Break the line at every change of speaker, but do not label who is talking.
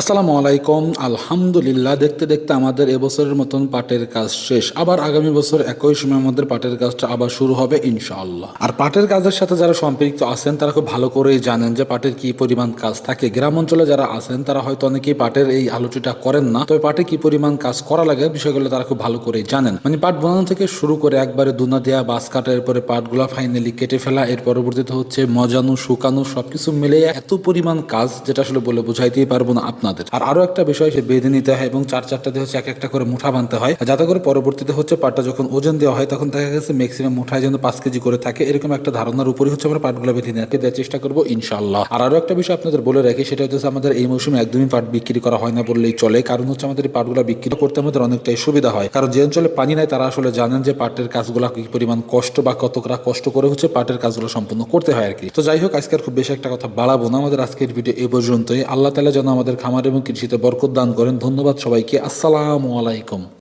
আসসালামু আলাইকুম। আলহামদুলিল্লাহ, দেখতে দেখতে আমাদের এবছরের মতন পাটের কাজ শেষ। আবার আগামী বছর একই সময় আমাদের পাটের কাজটা আবার শুরু হবে, ইনশাআল্লাহ। আর পাটের কাজের সাথে যারা সম্পৃক্ত আছেন, তারা খুব ভালো করেই জানেন যে পাটের কি পরিমাণ কাজ থাকে। গ্রাম অঞ্চলে যারা আছেন, তারা হয়তো অনেকেই পাটের এই আলোচনাটা করেন না। তবে পাটে কি পরিমাণ কাজ করা লাগে, বিষয়গুলো তারা খুব ভালো করেই জানেন। মানে পাট বানানো থেকে শুরু করে একবারে দুনা দেওয়া বাস কাটা, এরপরে পাটগুলা ফাইনালি কেটে ফেলা, এর পরবর্তীতে হচ্ছে মজানো, শুকানো, সবকিছু মিলে এত পরিমাণ কাজ, যেটা আসলে বলে বোঝাইতেই পারব না। আপনাদের। আর আরও একটা বিষয়, সে বেঁধে নিতে হয় এবং চার চারটাতে হচ্ছে এক একটা করে মুঠা বানতে হয়। যাতে করে পরবর্তীতে হচ্ছে পাটটা যখন ওজন দেওয়া হয়, তখন দেখা গেছে ম্যাক্সিমাম মুঠায় যেন পাঁচ কেজি করে থাকে। এরকম একটা ধারণার উপরই হচ্ছে আমরা পাটগুলো বেঁধে নিয়ে দেওয়ার চেষ্টা করব? ইনশাল্লাহ আর আরও একটা বিষয় আপনাদের বলে রাখি, সেটা হচ্ছে আমাদের এই মৌসুমে একদমই পাট বিক্রি করা হয় না বললেই চলে। কারণ হচ্ছে আমাদের পাটগুলো বিক্রি করতে আমাদের অনেকটাই সুবিধা হয়। কারণ যে অঞ্চলে পানি নাই, তারা আসলে জানেন যে পাটের কাজগুলো কি পরিমাণ কষ্ট বা কতটা কষ্ট করে হচ্ছে পাটের কাজগুলো সম্পূর্ণ করতে হয় আর কি। তো যাই হোক আজকের খুব বেশি একটা কথা বাড়াবো না। আমাদের আজকের ভিডিও এ পর্যন্তই। আল্লাহ তালা যেন আমাদের খামার এবং কৃষিতে বরকত দান করেন। ধন্যবাদ সবাইকে। আসসালামু আলাইকুম।